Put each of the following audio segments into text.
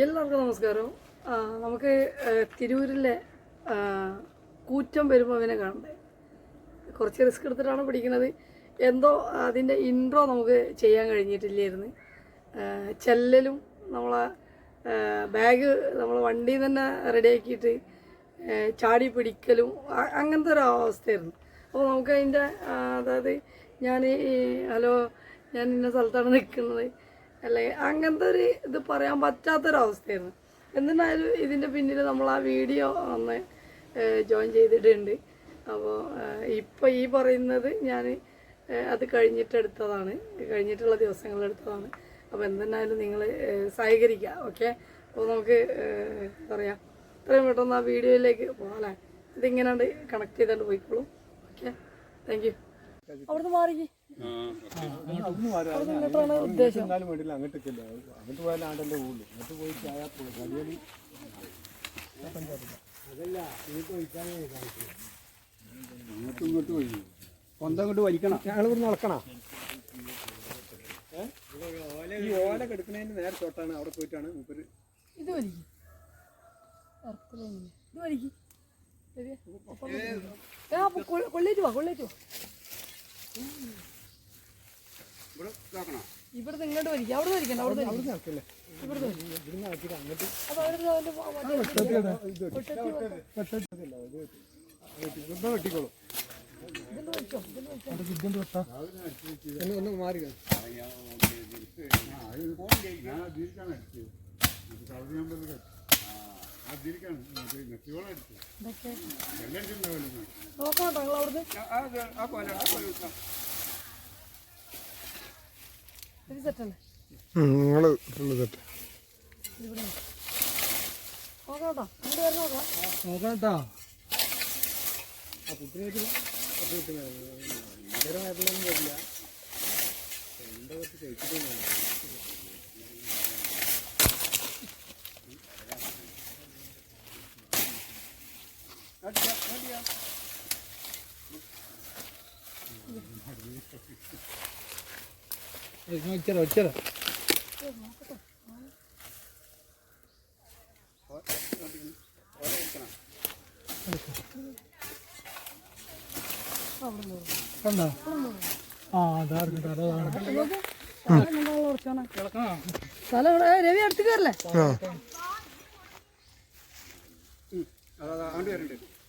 എല്ലാവർക്കും നമസ്കാരം. നമുക്ക് തിരൂരിലെ കൂറ്റം പെരുമ്പവിനെ കാണണ്ടേ? കുറച്ച് റിസ്ക് എടുത്തിട്ടാണ് പിടിക്കുന്നത്. എന്തോ അതിന്റെ ഇൻട്രോ നമുക്ക് ചെയ്യാൻ കഴിഞ്ഞിട്ടില്ലായിരുന്നു. ചെല്ലലും നമ്മളെ ബാഗ് നമ്മൾ വണ്ടിയിൽ തന്നെ റെഡിയാക്കിയിട്ട് ചാടി പിടിക്കലും അങ്ങനത്തെ ഒരു അവസ്ഥയായിരുന്നു. അപ്പോൾ നമുക്ക് അതിന്റെ അതായത് ഞാൻ ഹലോ ഞാൻ ഇന്ന സ്ഥലത്താണ് നിൽക്കുന്നത് അല്ലെങ്കിൽ അങ്ങനത്തെ ഒരു ഇത് പറയാൻ പറ്റാത്തൊരവസ്ഥയായിരുന്നു. എന്നിരുന്നാലും ഇതിന്റെ പിന്നിൽ നമ്മൾ ആ വീഡിയോ ഒന്ന് ജോയിൻ ചെയ്തിട്ടുണ്ട്. അപ്പോൾ ഇപ്പോൾ ഈ പറയുന്നത് ഞാൻ അത് കഴിഞ്ഞിട്ടെടുത്തതാണ്. കഴിഞ്ഞിട്ടുള്ള ദിവസങ്ങളെടുത്തതാണ് അപ്പോൾ എന്തെന്നായാലും നിങ്ങൾ സഹകരിക്കുക ഓക്കെ? അപ്പോൾ നമുക്ക് പറയാം. ഇത്രയും പെട്ടെന്ന് ആ വീഡിയോയിലേക്ക് പോകാം അല്ലേ? ഇതിങ്ങനെ കണക്ട് ചെയ്തുകൊണ്ട് പോയിക്കോളും ഓക്കെ? താങ്ക് അവിടുന്ന് മാറി ഇങ്ങോട്ടാണ് ഉദ്ദേശം. എന്നാലും വേണ്ടില്ല അങ്ങോട്ട് ചെല്ലുക അങ്ങോട്ട് പോയാലും ആണ്ടല്ലേ പോകുള്ളൂ അങ്ങോട്ട് പോയി ചായ കളിയലി അങ്ങോട്ടും ഇങ്ങോട്ട് പോയി സ്വന്തം അങ്ങോട്ട് വലിക്കണം. ഞങ്ങൾ ഇവിടെ നടക്കണ ഈ ഓല കെടുക്കുന്നതിന് നേരെ തൊട്ടാണ് അവിടെ പോയിട്ടാണ് മൂപ്പര്. ഇത് വലിക്കും. ഇത് വലിക്കും. കൊള്ളേറ്റ് വാ കൊള്ളേറ്റ് വാ. ഇതാക്കണം ഇവിടുന്ന് ഇങ്ങോട്ട് വരിക അവിടെ അവിടെ മാറി വരില്ല. എന്റെ കുറച്ച് കഴിച്ചിട്ടൊന്നും വെച്ചോ വെച്ചോ കണ്ടോ ആ അതാ അതാണ് സ്ഥലം രവി അടുത്ത് കയറല്ലേ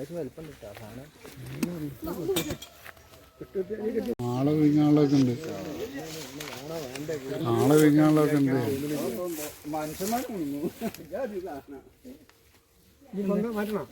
അങ്ങോട്ട് വലിപ്പം കാട്ടുന്നുണ്ടോ സാധനം ആളെ വിരിഞ്ഞാളൊക്കെ ഉണ്ട്. ആളെ വിരിഞ്ഞാളൊക്കെ ഉണ്ട്. മാറ്റണം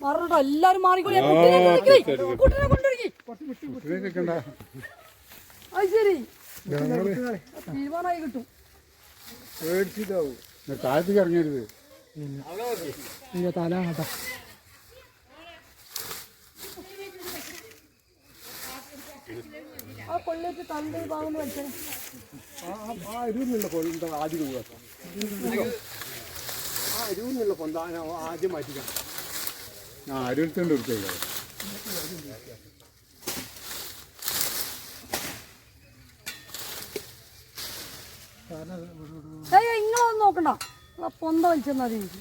മാറട്ടോ എല്ലാരും മാറിക്കോളി കുട്ടീനെ അത് ശരി. തീരുമാനമായി കിട്ടും പേടിച്ചിട്ടാവും താഴത്തേക്ക് ഇറങ്ങരുത്. തല കേട്ടോ ആ കൊള്ളേറ്റ് തന്റെ ഭാഗം വെച്ചേ ആ അരുവിനുള്ള ആദ്യം ആ അരുവിനുള്ള പൊന്ത ആദ്യം മാറ്റിക്കാം. ആ അരുവത്തുണ്ട് എടുത്തേക്കാം ഏയ് ഇങ്ങളൊന്നും നോക്കണ്ട. പൊന്ത വലിച്ചെന്നാ എനിക്ക്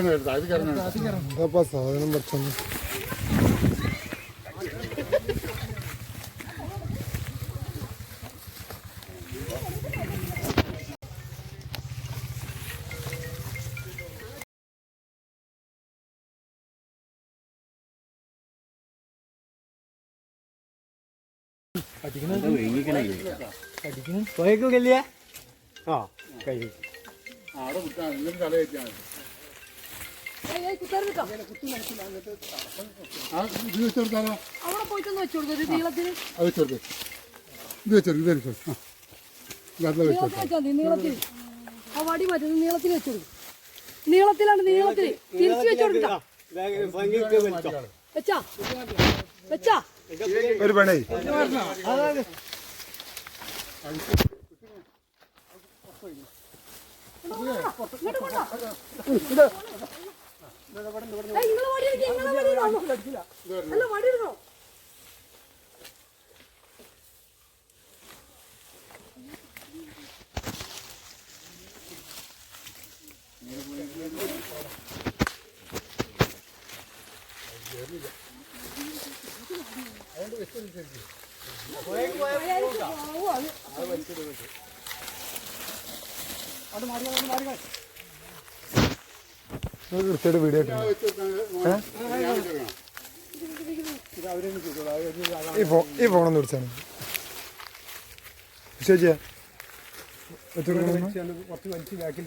അങ്ങോട്ട് സാധനം വെച്ചത് ആ ഇത് വെച്ചെടുത്താലോ അവിടെ പോയിട്ടൊന്ന് വെച്ചു കൊടുക്കും ഒരു നീളത്തിന്. അത് വെച്ചെടുത്ത് ഇത് വെച്ചെടുത്ത് ഇത് ആ വെച്ചെടുത്ത് നീളത്തിൽ ആ വടി മാറ്റുന്നത് നീളത്തിൽ വെച്ചു കൊടുക്കും. നീളത്തിലാണ് നീളത്തിൽ തിരിച്ചു വെച്ചോടുക്കാം വെച്ചാ വെച്ചാ. ഒരു പണി ഇങ്ങോട്ട് ഇങ്ങൾ വടി എടുക്ക്, ഇങ്ങൾ വടി എടുക്കണം. അല്ല വടി എടുക്കണം കൃത്യമായിട്ട് വീഡിയോ ഈ ഫോണൊന്ന് വിളിച്ചാണ് ചേച്ചിയാ കുറച്ച് വലിച്ച് ബാക്കിൽ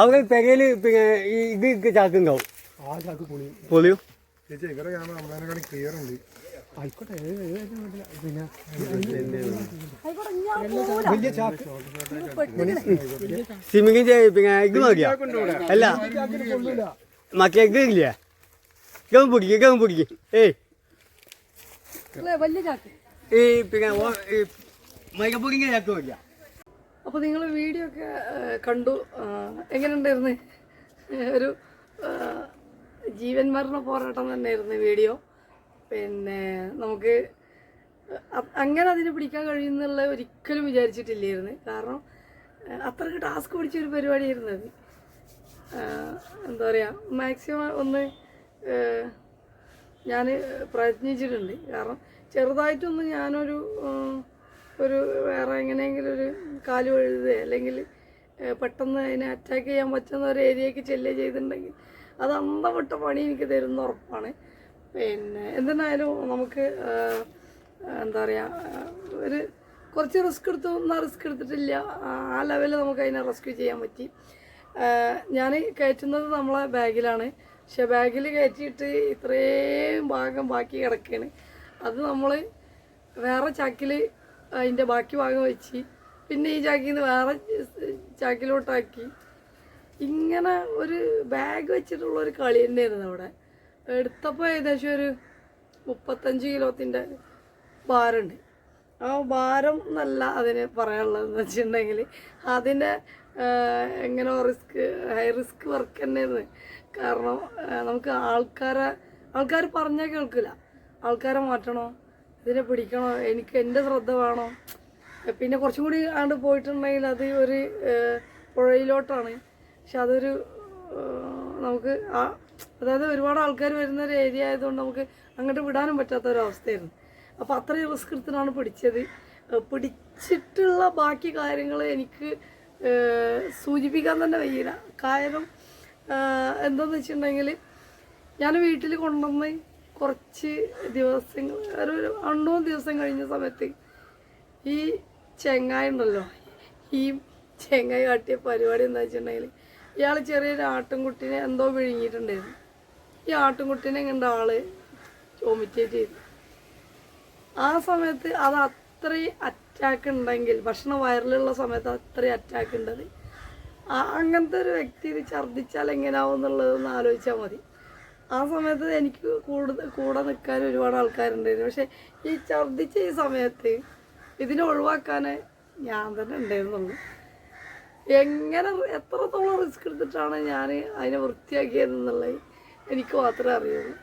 അവിടെ പെരയിൽ പിന്നെ ഈ ഇത് ചാക്കുണ്ടാവും ആ ചാക്ക് പൊളി. പൊളിയോ? ചേച്ചി ഇവരെ ക്യാമറ നമ്മളതിനെക്കാളും ക്ലിയർ ഉണ്ട്. ആയിക്കോട്ടെ പിന്നെ ഞാൻ വലിയ ചാക്ക്. സിമിങ്ങിന്റെ പിന്നെ ഇത് നോക്കിയാ അല്ല. മറ്റേ ഇത് ഇല്ലേ? ഗം പിടിക്കും ഗം പിടിക്ക്. ഏയ്. ഇല്ലേ, വലിയ ചാക്ക്. ഈ പിന്നെ മൈക്കപ്പൊടിക്ക് ചാക്ക് മതിയാ അപ്പോൾ നിങ്ങൾ വീഡിയോ ഒക്കെ കണ്ടു. എങ്ങനെ എങ്ങനെയുണ്ടായിരുന്നു? ഒരു ജീവൻ മരണ പോരാട്ടം തന്നെയായിരുന്നു വീഡിയോ പിന്നെ നമുക്ക് അങ്ങനെ അതിനെ പിടിക്കാൻ കഴിയുന്നുള്ള ഒരിക്കലും വിചാരിച്ചിട്ടില്ലായിരുന്നു. കാരണം അത്രയ്ക്ക് ടാസ്ക് പിടിച്ചൊരു പരിപാടിയായിരുന്നു അത്. എന്താ പറയുക മാക്സിമം ഒന്ന് ഞാൻ പ്രയത്നിച്ചിട്ടുണ്ട്. കാരണം ചെറുതായിട്ടൊന്ന് ഞാനൊരു ഒരു വേറെ എങ്ങനെയെങ്കിലും ഒരു കാൽ വഴുതുക അല്ലെങ്കിൽ പെട്ടെന്ന് അതിനെ അറ്റാക്ക് ചെയ്യാൻ പറ്റുന്ന ഒരു ഏരിയക്ക് ചെല്ലുക ചെയ്തിട്ടുണ്ടെങ്കിൽ അത് അന്തപെട്ട പണി എനിക്ക് തരുന്ന ഉറപ്പാണ്. പിന്നെ എന്തിനായാലും നമുക്ക് എന്താ പറയുക ഒരു കുറച്ച് റിസ്ക് എടുത്തു എന്നാൽ റിസ്ക് എടുത്തിട്ടില്ല. ആ ലെവലിൽ നമുക്ക് അതിനെ റെസ്ക്യൂ ചെയ്യാൻ പറ്റി. ഞാൻ കയറ്റുന്നത് നമ്മളെ ബാഗിലാണ്. പക്ഷെ ബാഗിൽ കയറ്റിയിട്ട് ഇത്രയും ഭാഗം ബാക്കി കിടക്കുകയാണ് അത് നമ്മൾ വേറെ ചാക്കിൽ അതിന്റെ ബാക്കി ഭാഗം വെച്ച്. പിന്നെ ഈ ചാക്കിൽ നിന്ന് വേറെ ചാക്കിലോട്ടാക്കി ഇങ്ങനെ ഒരു ബാഗ് വെച്ചിട്ടുള്ള ഒരു കളി തന്നെയായിരുന്നു അവിടെ. എടുത്തപ്പോൾ ഏകദേശം ഒരു മുപ്പത്തഞ്ച് കിലോത്തിന്റെ ഭാരമുണ്ട്. ആ ഭാരം എന്നല്ല അതിന് പറയാനുള്ളതെന്ന് വെച്ചിട്ടുണ്ടെങ്കിൽ അതിന്റെ എങ്ങനെ റിസ്ക് ഹൈ റിസ്ക് വർക്ക് തന്നെയായിരുന്നു. കാരണം നമുക്ക് ആൾക്കാരെ ആൾക്കാർ പറഞ്ഞാൽ കേൾക്കില്ല ആൾക്കാരെ മാറ്റണോ? ഇതിനെ പിടിക്കണോ? എനിക്ക് എന്റെ ശ്രദ്ധ വേണോ? പിന്നെ കുറച്ചും കൂടി ആണ്ട് പോയിട്ടുണ്ടെങ്കിൽ അത് ഒരു പുഴയിലോട്ടാണ്. പക്ഷെ അതൊരു നമുക്ക് ആ അതായത് ഒരുപാട് ആൾക്കാർ വരുന്ന ഒരു ഏരിയ ആയതുകൊണ്ട് നമുക്ക് അങ്ങോട്ട് വിടാനും പറ്റാത്ത ഒരു അവസ്ഥയായിരുന്നു അപ്പോൾ അത്രയും റിസ്ക് എടുത്തിട്ടാണ് പിടിച്ചത്. പിടിച്ചിട്ടുള്ള ബാക്കി കാര്യങ്ങൾ എനിക്ക് സൂചിപ്പിക്കാൻ തന്നെ വയ്യില്ല. കാരണം എന്താണെന്ന് വെച്ചിട്ടുണ്ടെങ്കിൽ ഞാൻ വീട്ടിൽ കൊണ്ടുവന്ന് കുറച്ച് ദിവസങ്ങൾ ഒരു രണ്ടുമൂന്ന് രണ്ടു ദിവസം കഴിഞ്ഞ സമയത്ത് ഈ ചെങ്ങായ ഉണ്ടല്ലോ ഈ ചെങ്ങായ കാട്ടിയ പരിപാടി എന്താ വെച്ചിട്ടുണ്ടെങ്കിൽ ഇയാൾ ചെറിയൊരു ആട്ടിൻകുട്ടിനെ എന്തോ വിഴുങ്ങിയിട്ടുണ്ടായിരുന്നു. ഈ ആട്ടിൻകുട്ടിനെ കണ്ട ആൾ വോമിറ്റേറ്റ് ചെയ്തു. ആ സമയത്ത് അത് അത്രയും അറ്റാക്ക് ഉണ്ടെങ്കിൽ ഭക്ഷണം വയറിലുള്ള സമയത്ത് അത്രയും അറ്റാക്ക് ഉണ്ടത് അങ്ങനത്തെ ഒരു വ്യക്തി ഇത് ഛർദ്ദിച്ചാൽ എങ്ങനെയാവും എന്നുള്ളതൊന്ന് ആലോചിച്ചാൽ മതി. ആ സമയത്ത് എനിക്ക് കൂടുതൽ കൂടെ നിൽക്കാൻ ഒരുപാട് ആൾക്കാരുണ്ടായിരുന്നു. പക്ഷെ ഈ ഛർദ്ദിച്ച ഈ സമയത്ത് ഇതിനെ ഒഴിവാക്കാൻ ഞാൻ തന്നെ ഉണ്ടായിരുന്നുള്ളൂ. എങ്ങനെ എത്രത്തോളം റിസ്ക് എടുത്തിട്ടാണ് ഞാൻ അതിനെ വൃത്തിയാക്കിയതെന്നുള്ളത് എനിക്ക് മാത്രമേ അറിയുള്ളൂ.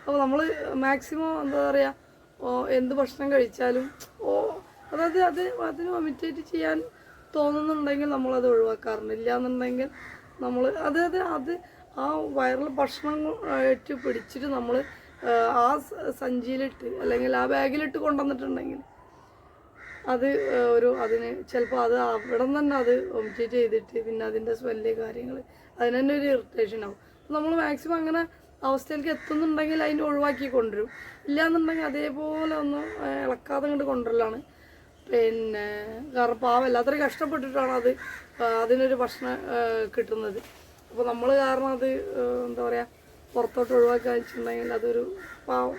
അപ്പോൾ നമ്മൾ മാക്സിമം എന്താ പറയുക എന്ത് ഭക്ഷണം കഴിച്ചാലും ഓ അതായത് അത് അതിന് വൊമിറ്റേറ്റ് ചെയ്യാൻ തോന്നുന്നുണ്ടെങ്കിൽ നമ്മളത് ഒഴിവാക്കാറുണ്ട്. ഇല്ല എന്നുണ്ടെങ്കിൽ നമ്മൾ അതായത് അത് ആ വയറിൽ ഭക്ഷണം ആയിട്ട് പിടിച്ചിട്ട് നമ്മൾ ആ സഞ്ചിയിലിട്ട് അല്ലെങ്കിൽ ആ ബാഗിലിട്ട് കൊണ്ടുവന്നിട്ടുണ്ടെങ്കിൽ അത് ഒരു അതിന് ചിലപ്പോൾ അത് അവിടെ നിന്ന് തന്നെ അത് വൊമിറ്റേറ്റ് ചെയ്തിട്ട് പിന്നെ അതിന്റെ സ്മെല്ല് കാര്യങ്ങൾ അതിന് തന്നെ ഒരു ഇറിറ്റേഷൻ ആവും. നമ്മൾ മാക്സിമം അങ്ങനെ അവസ്ഥയിലേക്ക് എത്തുന്നുണ്ടെങ്കിൽ അതിനെ ഒഴിവാക്കി കൊണ്ടുവരും. ഇല്ലയെന്നുണ്ടെങ്കിൽ അതേപോലെ ഒന്ന് ഇളക്കാതെ കണ്ട് കൊണ്ടുവരലാണ്. പിന്നെ കാരണം പാവം അത്രയും കഷ്ടപ്പെട്ടിട്ടാണ് അത് അതിനൊരു ഭക്ഷണം കിട്ടുന്നത്. അപ്പോൾ നമ്മൾ കാരണം അത് എന്താ പറയുക പുറത്തോട്ട് ഒഴിവാക്കി വെച്ചിട്ടുണ്ടെങ്കിൽ അതൊരു പാവം.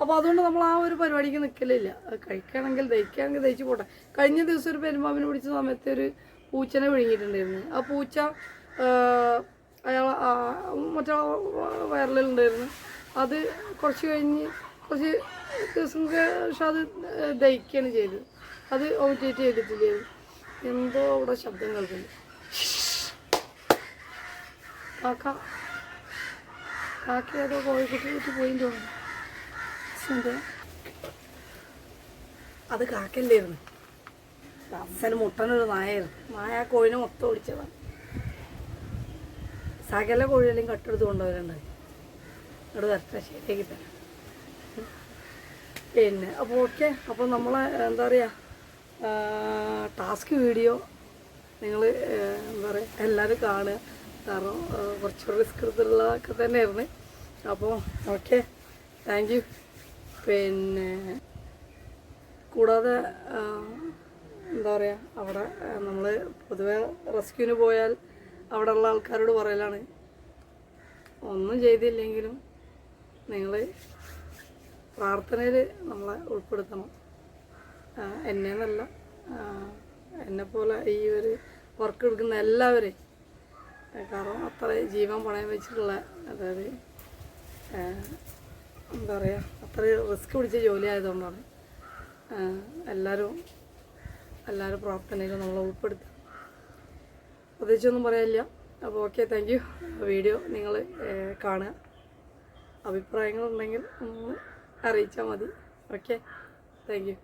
അപ്പോൾ അതുകൊണ്ട് നമ്മൾ ആ ഒരു പരിപാടിക്ക് നിൽക്കലില്ല അത് കഴിക്കുകയാണെങ്കിൽ ദഹിക്കുകയാണെങ്കിൽ ദഹിച്ച് പോട്ടെ. കഴിഞ്ഞ ദിവസം ഒരു പെരുമ്പാമ്പിനെ പിടിച്ച സമയത്ത് ഒരു പൂച്ചനെ വിഴുങ്ങിയിട്ടുണ്ടായിരുന്നു. ആ പൂച്ച അയാൾ മറ്റേ വയറിലുണ്ടായിരുന്നു. അത് കുറച്ച് കഴിഞ്ഞ് കുറച്ച് ദിവസം പക്ഷെ അത് ദഹിക്കുകയാണ് ചെയ്തത്. അത് ഓമിറ്റേറ്റ് ചെയ്തിട്ടില്ലായിരുന്നു. എന്തോ അവിടെ ശബ്ദം കേൾക്കുന്നു. കാക്ക. കാക്ക ഏതോ കോഴിക്കുട്ടി വീട്ടിൽ പോയി തോന്നുന്നു. എന്ത്? അത് കാക്കല്ലായിരുന്നു അച്ഛന് മുട്ടനൊരു നായായിരുന്നു നായ ആ കോഴിനെ മൊത്തം ഓടിച്ചതാണ് സകല കോഴികളെയും കട്ടെടുത്ത് കൊണ്ടുവരണ്ടായി ഇവിടെ വരട്ടെ ശരിയാക്കി തരാം. പിന്നെ അപ്പോൾ ഓക്കെ. അപ്പോൾ നമ്മളെ എന്താ പറയുക ടാസ്ക് വീഡിയോ നിങ്ങൾ എന്താ പറയുക എല്ലാവരും കാണുക. കാരണം കുറച്ച് റിസ്ക് എടുത്തിട്ടുള്ളതൊക്കെ തന്നെയായിരുന്നു. അപ്പോൾ ഓക്കെ താങ്ക് യു പിന്നെ കൂടാതെ എന്താ പറയുക അവിടെ നമ്മൾ പൊതുവെ റെസ്ക്യൂവിന് പോയാൽ അവിടെയുള്ള ആൾക്കാരോട് പറയലാണ്. ഒന്നും ചെയ്തില്ലെങ്കിലും നിങ്ങൾ പ്രാർത്ഥനയിൽ നമ്മളെ ഉൾപ്പെടുത്തണം. എന്നെ എന്നല്ല എന്നെപ്പോലെ ഈ ഒരു വർക്ക് എടുക്കുന്ന എല്ലാവരെയും കാരണം അത്ര ജീവൻ പണയം വെച്ചിട്ടുള്ള അതായത് എന്താ പറയുക അത്ര റിസ്ക് പിടിച്ച ജോലി ആയതുകൊണ്ടാണ് എല്ലാവരും എല്ലാവരും പ്രാർത്ഥനയിൽ നമ്മളെ ഉൾപ്പെടുത്തി പ്രത്യേകിച്ചൊന്നും പറയാനില്ല. അപ്പോൾ ഓക്കെ താങ്ക് യു വീഡിയോ നിങ്ങൾ കാണുക. അഭിപ്രായങ്ങളുണ്ടെങ്കിൽ ഒന്ന് അറിയിച്ചാൽ മതി. Okay thank you